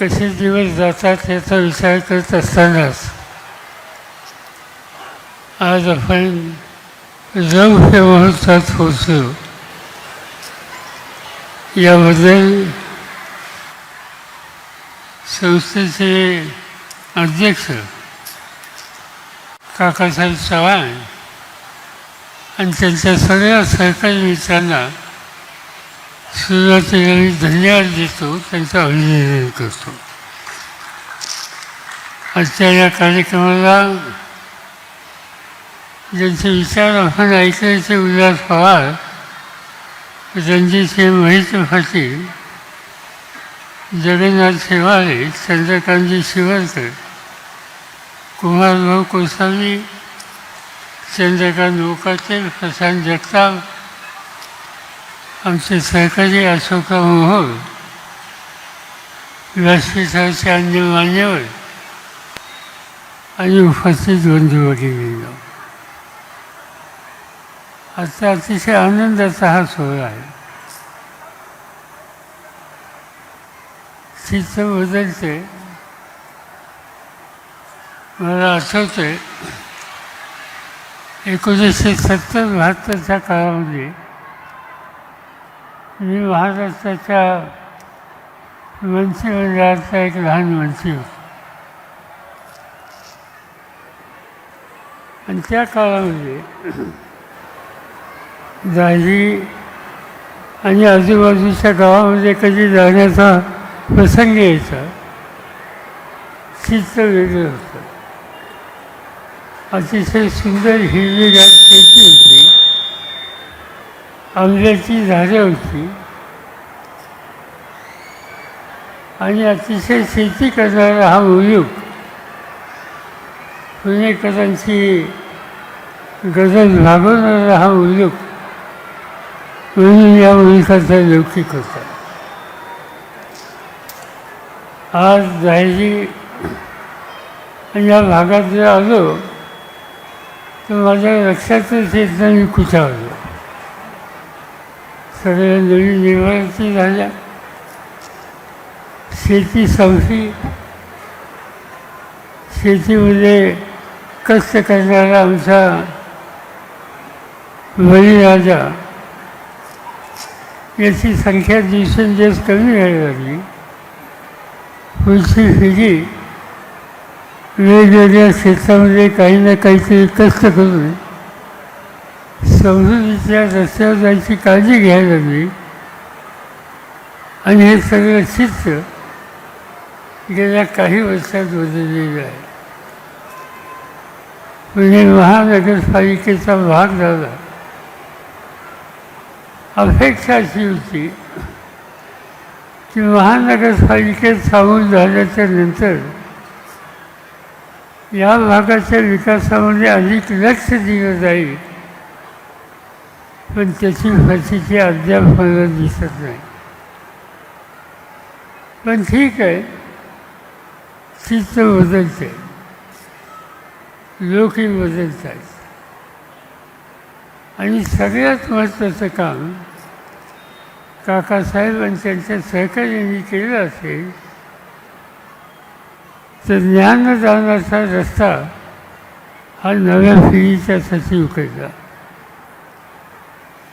कसे दिवस जातात याचा विचार करत असतानाच आज आपण रौप्य मुहूर्तात होतो. याबद्दल संस्थेचे अध्यक्ष काकासाहेब चव्हाण आणि त्यांच्या सगळ्या सहकारी मित्रांना सुरुवातीला धन्यवाद देतो त्यांचं अभिनंदन करतो. आजच्या या कार्यक्रमाला ज्यांचे विचार आपण ऐकायचे उल्हास पवार रणजितसिंह महित पाटील जगन्नाथ शेवाळे चंद्रकांतजी शिवरकर कुमारभाऊ कोसावी चंद्रकांत मोकाटे प्रशांत जगताप आमचे सहकारी अशोका मोहोळ व्यासपीठाचे अन्य मान्यवर आणि उपस्थित बंधू आजचा अतिशय आनंदाचा हा सोहळा आहे. चित्र बदलते मला आठवते एकोणीसशे सत्तर बहात्तरच्या काळामध्ये मी महाराष्ट्राच्या मंत्रिमंडळाचा एक लहान वंशी होतो. आणि त्या काळामध्ये दाजी आणि आजूबाजूच्या गावामध्ये कधी जाण्याचा प्रसंग यायचा चित्र वेगळं होतं. अतिशय सुंदर हिरवीगार शेती आंब्याची झाडे होती. आणि अतिशय शेती करणारा हा उद्योग पुणेकरांची गरज भागवणारा हा उद्योग म्हणून या मुलकाचा लौकिक होता. आज जायची आणि या भागात जर आलो तर माझ्या लक्षातच येत नाही मी कुठं आलो. सगळ्या नवीन निवासी झाल्या शेती संपली शेतीमध्ये कष्ट करणारा आमचा बळीराजा याची संख्या दिवसेंदिवस कमी व्हायला लागली. पुढची पिढी वेगवेगळ्या क्षेत्रामध्ये काही ना काहीतरी कष्ट करून समृद्धीच्या रस्त्यावर जायची काळजी घ्यायला लागली आणि हे सगळं चित्र गेल्या काही वर्षात बदललेलं आहे. म्हणजे महानगरपालिकेचा भाग झाला. अपेक्षा अशी होती की महानगरपालिकेत सामील झाल्याच्यानंतर या भागाच्या विकासामध्ये अधिक लक्ष दिलं जाईल. पण त्याची फरशीची अद्याप मला दिसत नाही. पण ठीक आहे. चित्त बदलते. लोकही बदलतात. आणि सगळ्यात महत्त्वाचं काम काकासाहेब आणि त्यांच्या सहकार्यांनी केलं असेल तर ज्ञानदानाचा रस्ता हा नव्या पिढीच्यासाठी उकळला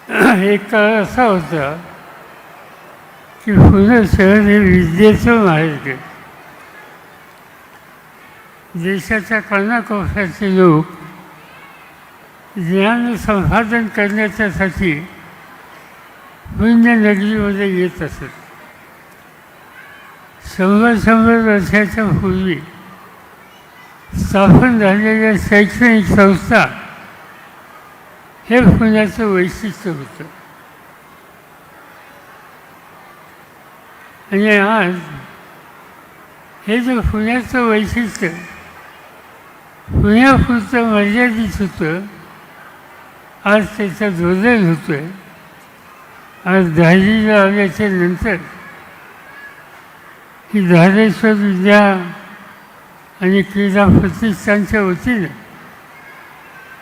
एक काळ असा होता की पुणे शहर हे विद्येचं माहेर देशाच्या कानाकोपऱ्याचे लोक ज्ञान संपादन करण्याच्यासाठी पुण्यनगरीमध्ये येत असत. शंभर शंभर वर्षाच्या पूर्वी स्थापन झालेल्या शैक्षणिक संस्था हे पुण्याचं वैशिष्ट्य होतं. आणि आज हे जे पुण्याचं वैशिष्ट्य पुण्यापुरतं मर्यादित होतं आज त्याचा बदल होतो आहे आज दहावीला आल्याच्यानंतर ही धारेश्वर विद्या आणि क्रीडा प्रतिष्ठानच्या वतीनं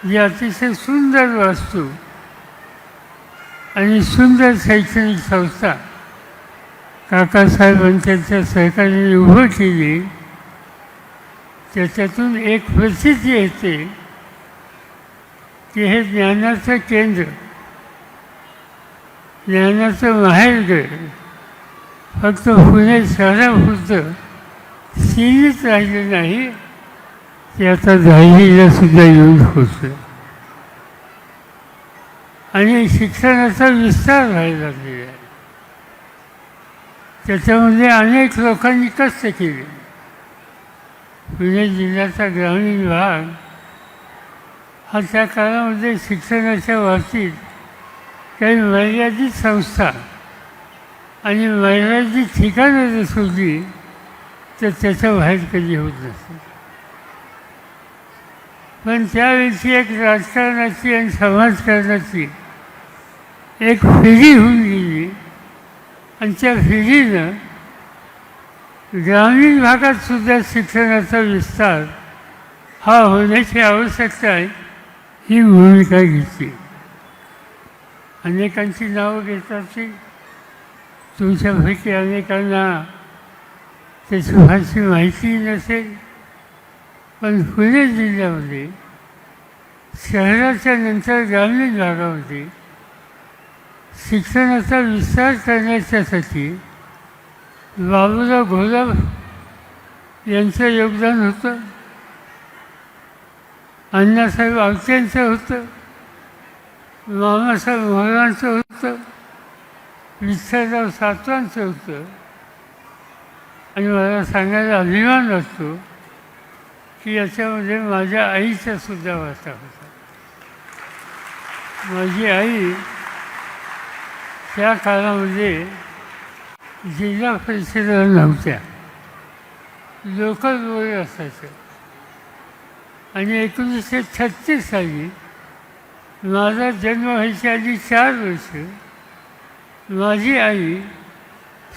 ही अतिशय सुंदर वास्तू आणि सुंदर शैक्षणिक संस्था. काकासाहेबांच्या सहकार्याने उभं केली. त्याच्यातून एक प्रसिद्धी येते की हे ज्ञानाचं केंद्र ज्ञानाचं माहेरघर फक्त पुणे शहरापुरतं सीमित राहिलं नाही. ते आता दहावीला सुद्धा यूज पोचलं आणि शिक्षणाचा विस्तार व्हायला लागलेला आहे. त्याच्यामध्ये अनेक लोकांनी कष्ट केले. पुणे जिल्ह्याचा ग्रामीण भाग हा त्या काळामध्ये शिक्षणाच्या बाबतीत काही मर्यादित संस्था आणि मर्यादित ठिकाणं जर शोधली तर त्याच्या बाहेर कधी होत नसते. पण त्यावेळची एक राजकारणाची आणि समाजकारणाची एक फेरी होऊन गेली. आणि त्या फेरीनं ग्रामीण भागात सुद्धा शिक्षणाचा विस्तार हा होण्याची आवश्यकता आहे ही भूमिका घेतली. अनेकांची नावं घेतात ती तुमच्यापैकी अनेकांना त्याची फारशी माहिती नसेल. पण पुणे जिल्ह्यामध्ये शहराच्या नंतर ग्रामीण भागामध्ये शिक्षणाचा विस्तार करण्याच्यासाठी बाबूराव घोलप यांचं योगदान होतं. अण्णासाहेब आवत्यांचं होतं. मामासाहेब मोहरांचं होतं. विठ्ठलराव सातवांचं होतं. आणि मला सांगायला अभिमान वाटतो. की याच्यामध्ये माझ्या आईचा सुद्धा वाटा होता माझी आई त्या काळामध्ये जिल्हा परिषदेला नव्हत्या. लोकल बोर्ड असायचं. आणि एकोणीसशे छत्तीस साली माझा जन्म व्हायच्या आधी चार वर्ष माझी आई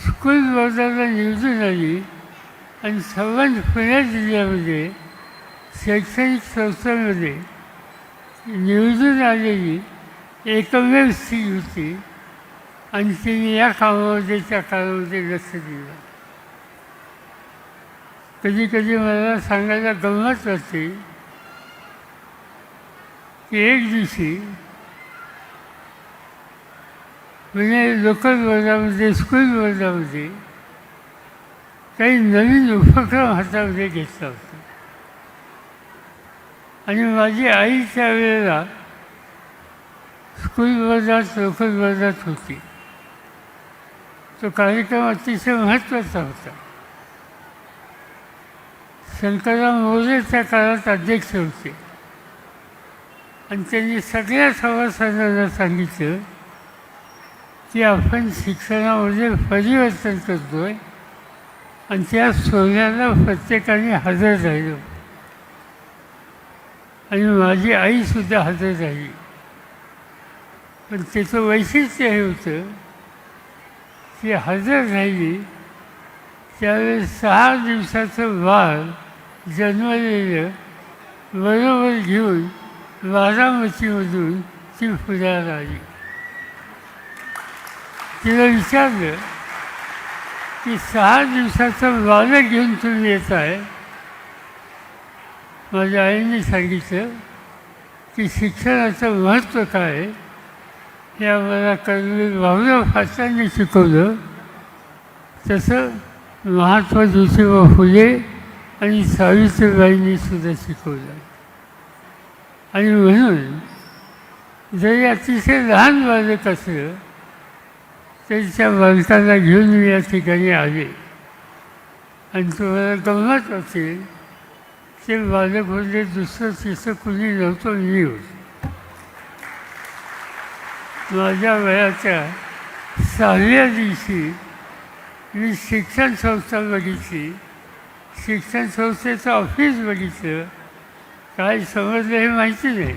स्कूल बोर्डाला निवडून आली आणि संबंध पुणे जिल्ह्यामध्ये शैक्षणिक संस्थांमध्ये निवडून आलेली एकमेव स्त्री होती आणि तिने या कामामध्ये त्या काळामध्ये लक्ष दिलं. कधी कधी मला सांगायला गंमत वाटते की एक दिवशी म्हणजे लोकल वर्गामध्ये स्कूल वर्गामध्ये काही नवीन उपक्रम हातामध्ये घेतला होता. आणि माझी आई त्यावेळेला स्कूल वर्गात लोकल वर्गात होती. तो कार्यक्रम अतिशय महत्त्वाचा होता. शंकरराव मोरे त्या काळात अध्यक्ष होते. आणि त्यांनी सगळ्या सभासदांना सांगितलं की आपण शिक्षणामध्ये परिवर्तन करतो आहे आणि त्या सोहळ्याला प्रत्येकाने हजर राहिलो. आणि माझी आईसुद्धा हजर राहिली पण त्याचं वैशिष्ट्य हे होतं की हजर राहिली त्यावेळेस सहा दिवसाचं बाळ जन्मलेलं बरोबर घेऊन बारामतीमधून ती पुण्याला आली. तिला विचारलं की सहा दिवसाचं बालक घेऊन तुम्ही येत आहे माझ्या आईने सांगितलं की शिक्षणाचं महत्त्व काय हे आम्हाला कर्मवीर भावना फासांनी शिकवलं. तसं महात्मा ज्योतिबा फुले आणि सावित्रीबाईंनी सुद्धा शिकवलं. आणि म्हणून जरी अतिशय लहान बालक असलं तरी त्या बालकाला घेऊन मी या ठिकाणी आले. आणि तुम्हाला गमत असेल ते बालक म्हणजे दुसरं तिसरं कुणी नव्हतं मी होत माझ्या वयाच्या सहाव्या दिवशी मी शिक्षण संस्था बघितली. शिक्षण संस्थेचं ऑफिस बघितलं. काय समजलं हे माहिती नाही.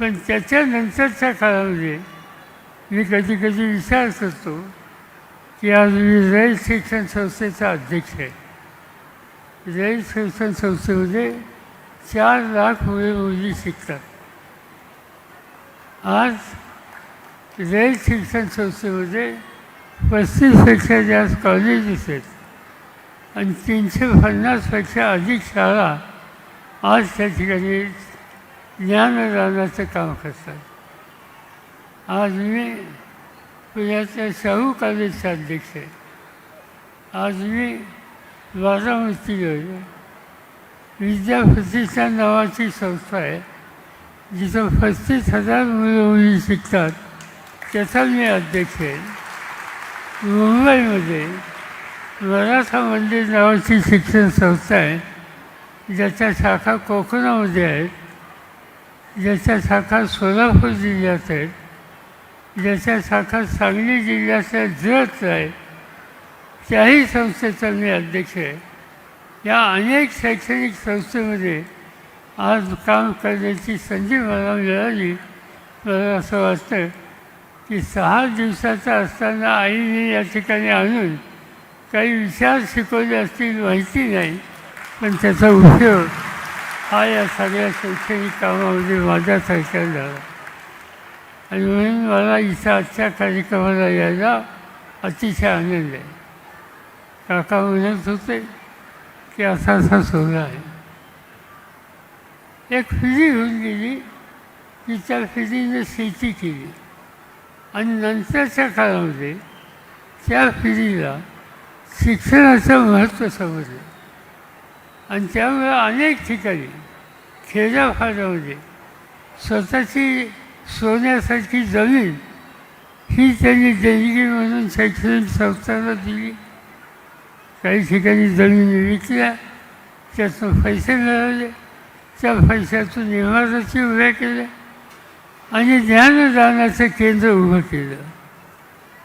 पण त्याच्यानंतरच्या काळामध्ये मी कधी कधी विचार करतो की आज मी रयत शिक्षण संस्थेचा अध्यक्ष आहे. रयत शिक्षण संस्थेमध्ये चार लाख मुले मुली शिकतात. आज रयत शिक्षण संस्थेमध्ये पस्तीसपेक्षा जास्त कॉलेजेस आहेत आणि तीनशे पन्नासपेक्षा अधिक शाळा आज त्या ठिकाणी ज्ञानदानाचं काम करतात. आज मी पुण्याच्या शाहू कॉलेजचा अध्यक्ष आहे. आज मी बारामतीवर विद्या प्रतिष्ठान नावाची संस्था आहे जिथं पस्तीस हजार मुलं मुली शिकतात. त्याचा मी अध्यक्ष आहे. मुंबईमध्ये मराठा मंदिर नावाची शिक्षण संस्था आहे ज्याच्या शाखा कोकणामध्ये आहेत ज्याच्या शाखा सोलापूर जिल्ह्यात आहेत ज्याच्या शाखा सांगली जिल्ह्याच्या जत आहेत त्याही संस्थेचा मी अध्यक्ष आहे. या अनेक शैक्षणिक संस्थेमध्ये आज काम करण्याची संधी मला मिळाली. मला असं वाटतं की सहा दिवसाचा असताना आईने या ठिकाणी आणून काही विचार शिकवले असतील माहिती नाही पण त्याचा उपयोग हा या सगळ्या शैक्षणिक कामामध्ये माझ्यासारख्या झाला. आणि म्हणून मला इथं आजच्या कार्यक्रमाला यायला अतिशय आनंद आहे. काका म्हणत होते की असा असा सोनं आहे एक फिरी होऊन गेली की त्या फिरीने शेती केली आणि नंतरच्या काळामध्ये त्या फिरीला शिक्षणाचं महत्त्व समजलं आणि त्यामुळे अनेक ठिकाणी खेड्याभागामध्ये स्वतःची सोन्यासारखी जमीन ही त्यांनी देणगी म्हणून शैक्षणिक संस्थांना दिली। काही ठिकाणी जमीन विकल्या त्यातून पैसे मिळाले त्या पैशातून इमारती उभ्या केल्या आणि ज्ञानदानाचं केंद्र उभं केलं.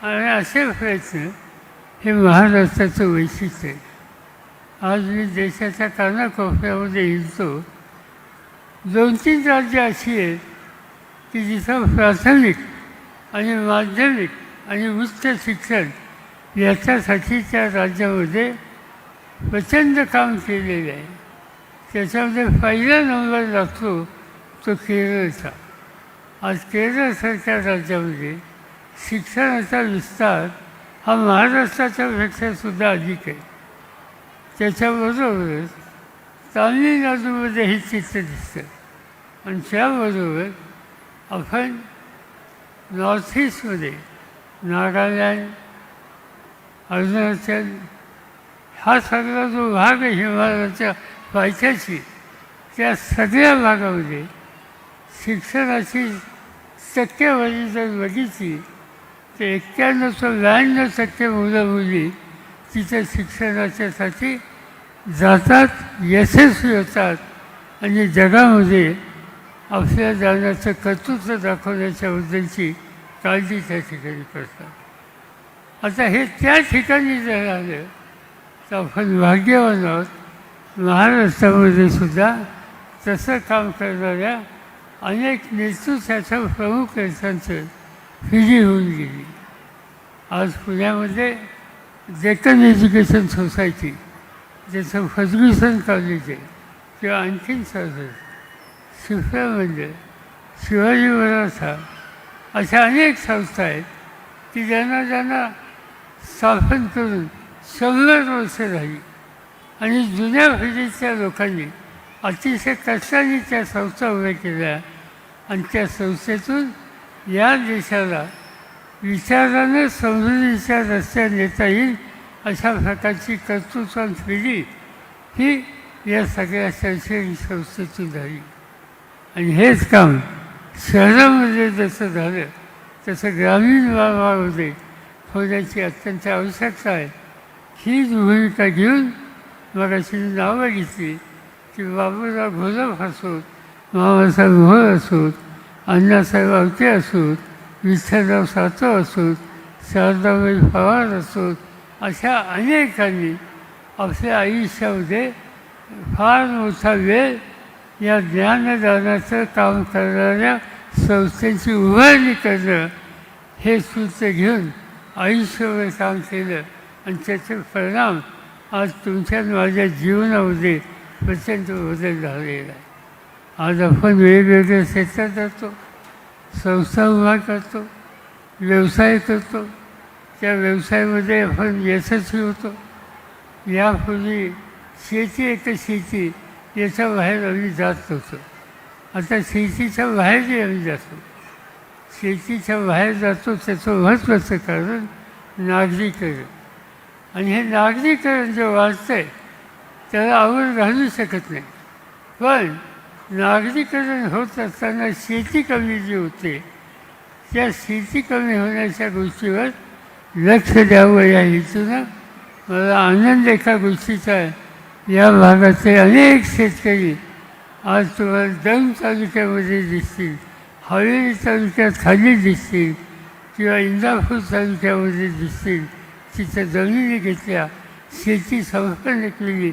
आणि असे प्रयत्न हे महाराष्ट्राचं वैशिष्ट्य आहे. आज मी देशाच्या कानाकोपऱ्यामध्ये हिंडतो. दोन तीन राज्य अशी आहेत की जिथं प्राथमिक आणि माध्यमिक आणि उच्च शिक्षण याच्यासाठी त्या राज्यामध्ये प्रचंड काम केलेलं आहे. त्याच्यामध्ये पहिला नंबर लागतो तो केरळचा. आज केरळसारख्या राज्यामध्ये शिक्षणाचा विस्तार हा महाराष्ट्राच्या पेक्षासुद्धा अधिक आहे. त्याच्याबरोबरच तामिळनाडूमध्ये हे चित्र दिसतं आणि त्याबरोबर आपण नॉर्थ ईस्टमध्ये नागालँड अर्जुनाच्या हा सगळा जो भाग आहे हिमालयाच्या पायथ्याशी त्या सगळ्या भागामध्ये शिक्षणाची टक्केवारी जर बघितली तर एक्क्याण्णव ते ब्याण्णव टक्के मुलं मुली तिथे शिक्षणाच्यासाठी जातात यशस्वी होतात आणि जगामध्ये आपल्या जाण्याचं कर्तृत्व दाखवण्याच्याबद्दलची काळजी त्या ठिकाणी करतात. आता हे त्या ठिकाणी जर आलं तर आपण भाग्यवान आहोत महाराष्ट्रामध्ये सुद्धा तसं काम करणाऱ्या अनेक नेतृत्वाच्या प्रमुख नेत्यांचं फिजी होऊन गेली. आज पुण्यामध्ये डेक्कन एज्युकेशन सोसायटी ज्याचं फर्ग्युसन कॉलेज आहे किंवा आणखीन सर्व शिफरा म्हणजे शिवाजी मराठा अशा अनेक संस्था आहेत की ज्यांना ज्यांना स्थापन करून शंभर वर्ष झाली आणि जुन्या पिढीच्या लोकांनी अतिशय कष्टाने त्या संस्था उभ्या केल्या. आणि त्या संस्थेतून या देशाला विचारानं समजुतीच्या रस्त्या नेता येईल अशा प्रकारची कर्तृत्वान पिढी ही या सगळ्या शैक्षणिक संस्थेतून झाली. आणि हेच काम शहरामध्ये जसं झालं तसं ग्रामीण भागामध्ये होण्याची अत्यंत आवश्यकता आहे. हीच भूमिका घेऊन मराठी नावं घेतली की बाबूराव घोलप असोत मामासाहेब मोहोळ असोत अण्णासाहेब आवटे असोत विठ्ठलराव सातो असोत शारदाबाई पवार असोत अशा अनेकांनी आपल्या आयुष्यामध्ये फार मोठा वेळ या ज्ञानदानाचं काम करणाऱ्या संस्थेची उभारणी करणं हे सूत्र घेऊन आयुष्यभर काम केलं. आणि त्याचे परिणाम आज तुमच्या माझ्या जीवनामध्ये प्रचंड बदल झालेला आहे. आज आपण वेगवेगळ्या क्षेत्रात जातो संस्था उभा करतो व्यवसाय करतो. त्या व्यवसायामध्ये आपण यशस्वी होतो. यापूर्वी शेती एक शेती. याच्या बाहेर आम्ही जात नव्हतो. आता शेतीच्या बाहेरही आम्ही जातो. शेतीच्या बाहेर जातो त्याचं महत्त्वाचं कारण नागरीकरण. आणि हे नागरीकरण जे वाढतंय त्याला आवड घालू शकत नाही. पण नागरीकरण होत असताना शेती कमी जी होते त्या शेती कमी होण्याच्या गोष्टीवर लक्ष द्यावं या हेतूनं मला आनंद एका गोष्टीचा आहे. या भागातले अनेक शेतकरी आज तुम्हाला दम तालुक्यामध्ये दिसतील. हवेली तालुक्यात खाली दिसतील किंवा इंदापूर तालुक्यामध्ये दिसतील तिथं जमिनी घेतल्या शेती संपन्न केली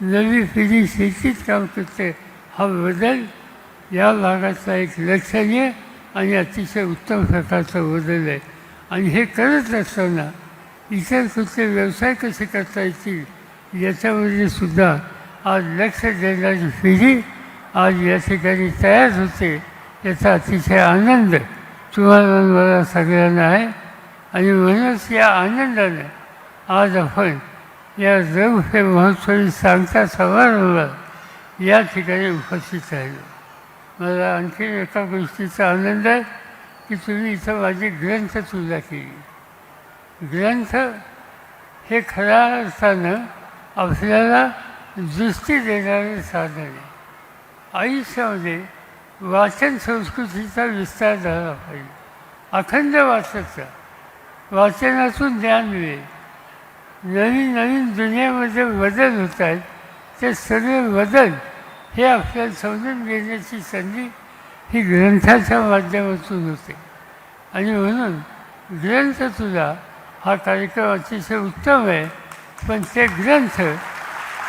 नवी पिढी शेतीत काम करते. हा बदल या भागातला एक लक्षणीय आणि अतिशय उत्तम प्रकारचा बदल आहे. आणि हे करत असताना इतर कुठले व्यवसाय कसे करता येतील याच्यामध्ये सुद्धा आज लक्ष देणारी पिढी आज या ठिकाणी तयार होते. याचा अतिशय आनंद तुम्हाला मला सगळ्यांना आहे आणि म्हणूनच या आनंदाने आज आपण या रंग महोत्सवी सांगता समारंभात या ठिकाणी उपस्थित राहिलो. मला आणखी एका गोष्टीचा आनंद आहे की तुम्ही इथं माझी ग्रंथ तुला केली. ग्रंथ हे खऱ्या अर्थानं आपल्याला दृष्टी देणारे साधन आहे. आयुष्यामध्ये वाचन संस्कृतीचा विस्तार झाला पाहिजे. अखंड वाचायचा वाचनातून ज्ञान मिळेल. नवीन नवीन दुनियामध्ये बदल होत आहेत ते सगळे बदल हे आपल्याला समजून घेण्याची संधी ही ग्रंथाच्या माध्यमातून होते. आणि म्हणून ग्रंथ तुला हा कार्यक्रम अतिशय उत्तम आहे. पण ते ग्रंथ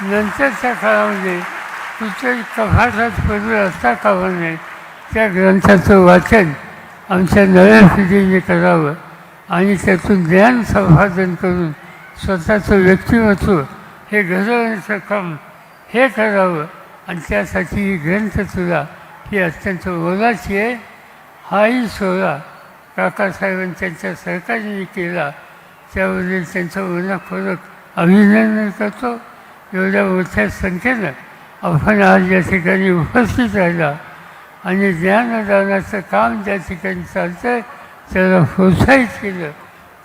नंतरच्या काळामध्ये कुठल्याही कपाटात पडून असता कामा नये त्या ग्रंथाचं वाचन आमच्या नव्या पिढीने करावं आणि त्यातून ज्ञान संपादन करून स्वतःचं व्यक्तिमत्व हे घडवण्याचं काम हे करावं. आणि त्यासाठी ही ग्रंथ तुला ही अत्यंत मोलाची आहे. हाही सोहळा काकासाहेबांनी त्यांच्या सरकारने केला. त्याबद्दल त्यांचं मनपूर्वक अभिनंदन करतो. एवढ्या मोठ्या संख्येनं आपण आज या ठिकाणी उपस्थित राहिला आणि ज्ञानदानाचं काम ज्या ठिकाणी चालतं आहे त्याला प्रोत्साहित केलं.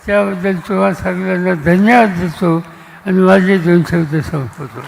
त्याबद्दल तुम्हा सगळ्यांना धन्यवाद देतो आणि माझे दोन शब्द संपवतो.